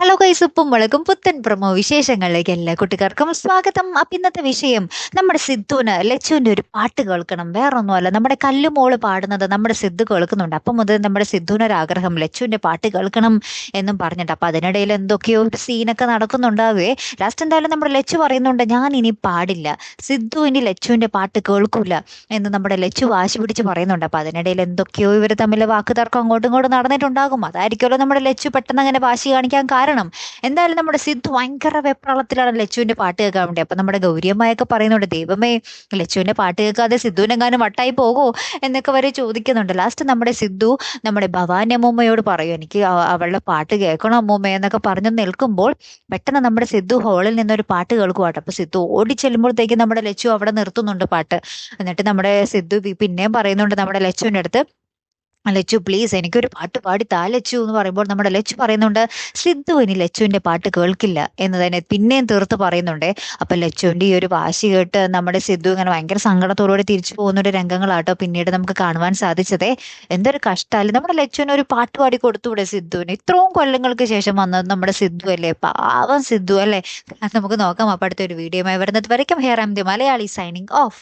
Hello guys ഉപ്പും മുളകും പുത്തൻ പ്രമോ വിശേഷങ്ങളിലേക്ക് എല്ലാ കുട്ടികൾക്കും സ്വാഗതം. അപ്പം ഇന്നത്തെ വിഷയം നമ്മുടെ സിദ്ധുവിന് ലച്ചുവിന്റെ ഒരു പാട്ട് കേൾക്കണം. വേറൊന്നുമല്ല നമ്മുടെ കല്ലുമോൾ പാടുന്നത് നമ്മുടെ സിദ്ധു കേൾക്കുന്നുണ്ട്. അപ്പം മുതൽ നമ്മുടെ സിദ്ധുവിനൊരു ആഗ്രഹം ലച്ചുവിന്റെ പാട്ട് കേൾക്കണം എന്നും പറഞ്ഞിട്ട് അപ്പം അതിനിടയിൽ എന്തൊക്കെയോ ഒരു സീനൊക്കെ നടക്കുന്നുണ്ടാവേ. ലാസ്റ്റ് എന്തായാലും നമ്മുടെ ലച്ചു പറയുന്നുണ്ട് ഞാൻ ഇനി പാടില്ല. സിദ്ധു ഇനി ലച്ചുവിന്റെ പാട്ട് കേൾക്കൂല എന്ന് നമ്മുടെ ലച്ചു വാശി പിടിച്ച് പറയുന്നുണ്ട്. അപ്പം അതിനിടയിൽ എന്തൊക്കെയോ ഇവർ തമ്മിൽ വാക്കുതർക്കം അങ്ങോട്ടും ഇങ്ങോട്ടും നടന്നിട്ടുണ്ടാകും. അതായിരിക്കുമല്ലോ നമ്മുടെ ലച്ചു പെട്ടെന്ന് അങ്ങനെ വാശി കാണിക്കാൻ കാരണം എന്തായാലും നമ്മുടെ സിദ്ധു ഭയങ്കര വെപ്രാളത്തിലാണ് ലച്ചുവിന്റെ പാട്ട് കേൾക്കാൻ വേണ്ടി. അപ്പൊ നമ്മുടെ ഗൗരിയമ്മയൊക്കെ പറയുന്നുണ്ട് ദൈവമേ ലച്ചുവിന്റെ പാട്ട് കേൾക്കാതെ സിദ്ധുവിനെങ്ങാനും വട്ടായി പോകോ എന്നൊക്കെ വരെ ചോദിക്കുന്നുണ്ട്. ലാസ്റ്റ് നമ്മുടെ സിദ്ധു നമ്മുടെ ഭവാനി അമ്മൂമ്മയോട് പറയും എനിക്ക് അവ- അവളുടെ പാട്ട് കേൾക്കണം അമ്മൂമ്മ എന്നൊക്കെ പറഞ്ഞു നിൽക്കുമ്പോൾ പെട്ടെന്ന് നമ്മുടെ സിദ്ധു ഹോളിൽ നിന്നൊരു പാട്ട് കേൾക്കുവാട്ടോ അപ്പൊ സിദ്ധു ഓടി ചെല്ലുമ്പോഴത്തേക്ക് നമ്മുടെ ലച്ചു അവിടെ നിർത്തുന്നുണ്ട് പാട്ട്. എന്നിട്ട് നമ്മുടെ സിദ്ധു പിന്നെയും പറയുന്നുണ്ട് നമ്മുടെ ലച്ചുവിന്റെ അടുത്ത് ലച്ചു പ്ലീസ് എനിക്കൊരു പാട്ട് പാടി താ ലച്ചു എന്ന് പറയുമ്പോൾ നമ്മുടെ ലച്ചു പറയുന്നുണ്ട് സിദ്ധു ഇനി ലച്ചുവിന്റെ പാട്ട് കേൾക്കില്ല എന്ന് തന്നെ പിന്നെയും തീർത്ത് പറയുന്നുണ്ട്. അപ്പൊ ലച്ചുവിന്റെ ഈ ഒരു വാശി കേട്ട് നമ്മുടെ സിദ്ധു ഇങ്ങനെ ഭയങ്കര സങ്കടത്തോടുകൂടി തിരിച്ചു പോകുന്ന ഒരു രംഗങ്ങളാട്ടോ പിന്നീട് നമുക്ക് കാണുവാൻ സാധിച്ചതേ. എന്തൊരു കഷ്ടമല്ലേ നമ്മുടെ ലച്ചുവിന് ഒരു പാട്ട് പാടി കൊടുത്തുവിടെ സിദ്ധുവിന്. ഇത്രയും കൊല്ലങ്ങൾക്ക് ശേഷം വന്നത് നമ്മുടെ സിദ്ധു അല്ലേ? പാവം സിദ്ധു അല്ലേ? നമുക്ക് നോക്കാം. അപ്പൊ അടുത്ത ഒരു വീഡിയോയുമായി വരുന്നത് വരയ്ക്കും. Here am the Malayali signing off